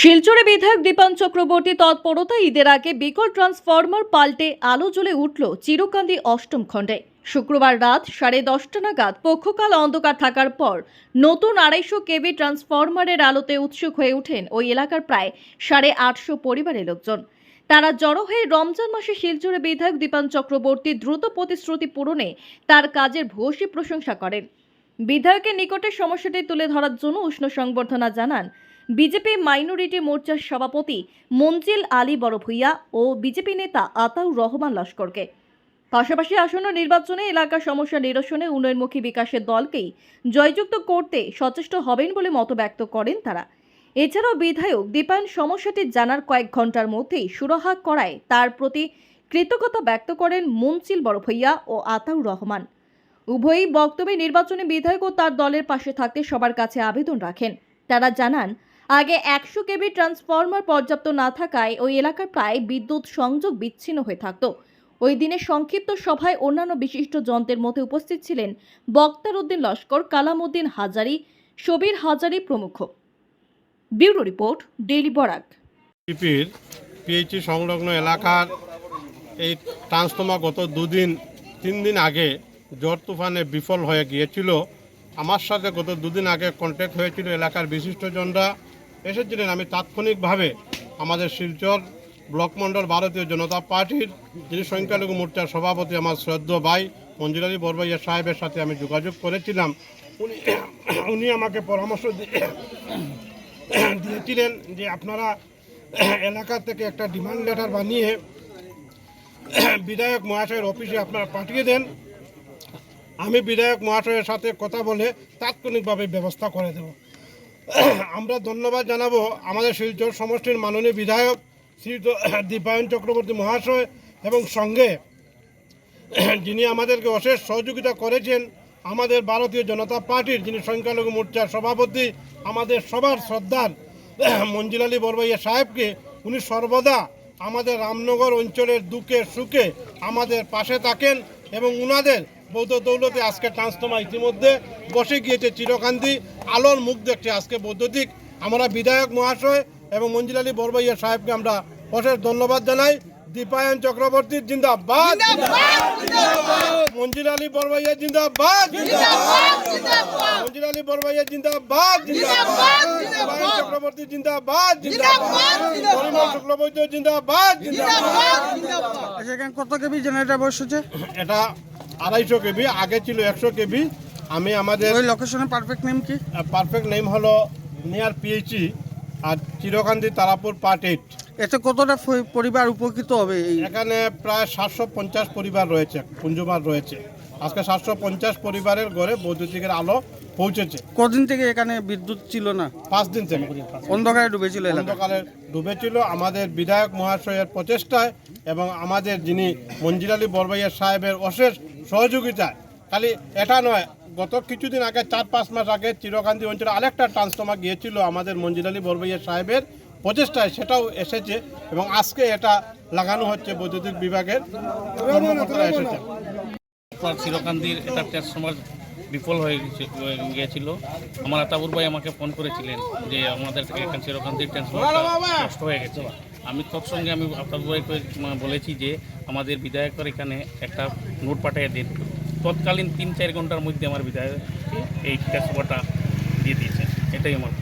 শিলচরে বিধায়ক দীপান চক্রবর্তী তৎপরতা ঈদের আগে বিকল ট্রান্সফরমার পাল্টে আলো জ্বলে উঠল চিরকান্দি অষ্টম খণ্ডে। শুক্রবার রাত সাড়ে দশটা নাগাদ পক্ষকাল অন্ধকার থাকার পর নতুন আড়াইশো কেবি ট্রান্সফরমারের আলোতে উৎসুক হয়ে ওঠেন ওই এলাকার প্রায় সাড়ে আটশো পরিবারের লোকজন। তারা জড়ো হয়ে রমজান মাসে শিলচরে বিধায়ক দীপান চক্রবর্তী দ্রুত প্রতিশ্রুতি পূরণে তার কাজের ভূয়সী প্রশংসা করেন। বিধায়কের নিকটে সমস্যাটি তুলে ধরার জন্য উষ্ণ সংবর্ধনা জানান বিজেপি মাইনরিটি মোর্চার সভাপতি মঞ্জিল আলী বড়ভূইয়া ও বিজেপি নেতা আতাউর রহমান লস্করকে। পাশাপাশি আসন্ন নির্বাচনে এলাকার সমস্যা নিরসনে উন্নয়নমুখী বিকাশের দলকেই জয়যুক্ত করতে সচেষ্ট হবেন বলে মত ব্যক্ত করেন তারা। এছাড়াও বিধায়ক দীপায়ন সমস্যাটি জানার কয়েক ঘণ্টার মধ্যেই সুরাহা করায় তার প্রতি কৃতজ্ঞতা ব্যক্ত করেন মুনসিল বড়ভূইয়া ও আতাউর রহমান। উভয়ই বক্তব্যে নির্বাচনে বিধায়ক ও তার দলের পাশে থাকতে সবার কাছে আবেদন রাখেন। তারা জানান আগে একশো কেবি ট্রান্সফরমার পর্যাপ্ত না থাকায় ওই এলাকার প্রায় বিদ্যুৎ সংযোগ বিচ্ছিন্ন হয়ে থাকত। ওই দিনের সংক্ষিপ্ত সভায় অন্যান্য বিশিষ্ট যন্ত্রের মধ্যে উপস্থিত ছিলেন বক্তার উদ্দিন লস্কর কালাম উদ্দিন হাজারি, শবির হাজারি প্রমুখ। Bureau report, daily Barak. পিপির PHE সংলগ্ন এলাকার এই ট্রান্সফর্মার গত দুদিন, তিন দিন আগে ঝড় তুফানে বিফল হয়ে গিয়েছিল। আমার সাথে গত দুদিন আগে কন্ট্যাক্ট হয়েছিল এলাকার বিশিষ্টজনরা এসেছিলেন আমি তাৎক্ষণিকভাবে আমাদের শিলচর ব্লক মণ্ডল ভারতীয় জনতা পার্টির যিনি সংখ্যালঘু মোর্চার সভাপতি আমার শ্রদ্ধ ভাই মঞ্জুরালী বরবাইয়া সাহেবের সাথে আমি যোগাযোগ করেছিলাম, উনি উনি আমাকে পরামর্শ দিয়েছিলেন যে আপনারা এলাকা থেকে একটা ডিমান্ড লেটার বানিয়ে বিধায়ক মহাশয়ের অফিসে আপনারা পাঠিয়ে দেন। আমি বিধায়ক মহাশয়ের সাথে কথা বলে তাৎক্ষণিকভাবে ব্যবস্থা করে দেব। আমরা ধন্যবাদ জানাব আমাদের শিলচর সমষ্টির মাননীয় বিধায়ক শ্রী দীপায়ন চক্রবর্তী মহাশয় এবং সঙ্গে যিনি আমাদেরকে অশেষ সহযোগিতা করেছেন, আমাদের ভারতীয় জনতা পার্টির যিনি সংখ্যালঘু মোর্চার সভাপতি, আমাদের সবার শ্রদ্ধার মঞ্জিল আলী বরবাইয়া সাহেবকে, উনি সর্বদা আমাদের রামনগর অঞ্চলের দুঃখে সুখে আমাদের পাশে থাকেন। এবং উনাদের বৌদ্ধ দৌলতে আজকে ট্রান্সফর্মার ইতিমধ্যে বসে গিয়েছে চিরকান্তি। আলোর মুখ দেখছে আজকে বৈদ্যুতিক আমরা বিধায়ক মহাশয় এবং মঞ্জিল আলী বরবাইয়া সাহেবকে আমরা অশেষ ধন্যবাদ জানাই। দীপায়ন চক্রবর্তীর জিন্দাবাদ! মঞ্জিল আলী বরবাইয়া জিন্দাবাদ। মঞ্জিল আলী বরবাইয়া জিন্দাবাদ। চক্রবর্তী জিন্দাবাদ। জিন্দাবাদ পরিমল শুক্লবৈদ্য জিন্দাবাদ। জিন্দাবাদ এখানে কত কেবি জেনারেটর বসেছে এটা আড়াইশো কেবি আগে ছিল একশো কেবি। আমি আমাদের ওই লোকেশনের পারফেক্ট নেম কি? পারফেক্ট নেম হলো নিয়ার পিএইচি আর চিরকান্দি তারাপুর পার্ট এইট এতে কতটা পরিবার উপকৃত হবে এখানে প্রায় সাতশো পঞ্চাশ পরিবার রয়েছে কুঞ্জুমার রয়েছে। আজকে সাতশো পঞ্চাশ পরিবারের ঘরে বৈদ্যুতিকের আলো পৌঁছেছে। কদিন থেকে এখানে বিদ্যুৎ ছিল না? পাঁচ দিন থেকে। অন্ধকারে ডুবেছিল অন্ধকারে ডুবেছিল। আমাদের বিধায়ক মহাশয়ের প্রচেষ্টায় এবং আমাদের যিনি মঞ্জিল আলী বরবাইয়া সাহেবের অশেষ সহযোগিতায় খালি এটা নয় গত কিছুদিন আগে চার পাঁচ মাস আগে চিরকান্তি অঞ্চলে আরেকটা ট্রান্সফর্মার গিয়েছিল আমাদের মঞ্জিল আলী বরবাইয়া সাহেবের প্রচেষ্টায় সেটাও এসেছে এবং আজকে এটা লাগানো হচ্ছে বৈদ্যুতিক বিভাগের কর্মকর্তারা এসেছে চিরকান্দির একটা ট্রান্সফর্মার বিফল হয়ে গিয়েছিল। আমার আতাবুর ভাই আমাকে ফোন করেছিলেন যে আমাদের এখানে চিরকান্দির ট্রান্সফর্মার নষ্ট হয়ে গেছে। আমি তৎসঙ্গে আমি আতাবুর ভাইকে বলেছি যে আমাদের বিধায়কের এখানে একটা নোট পাঠিয়ে দিন। তৎকালীন তিন চার ঘণ্টার মধ্যে আমার বিধায়ক এই ট্রান্সফর্মারটা দিয়ে দিয়েছে। এটাই আমার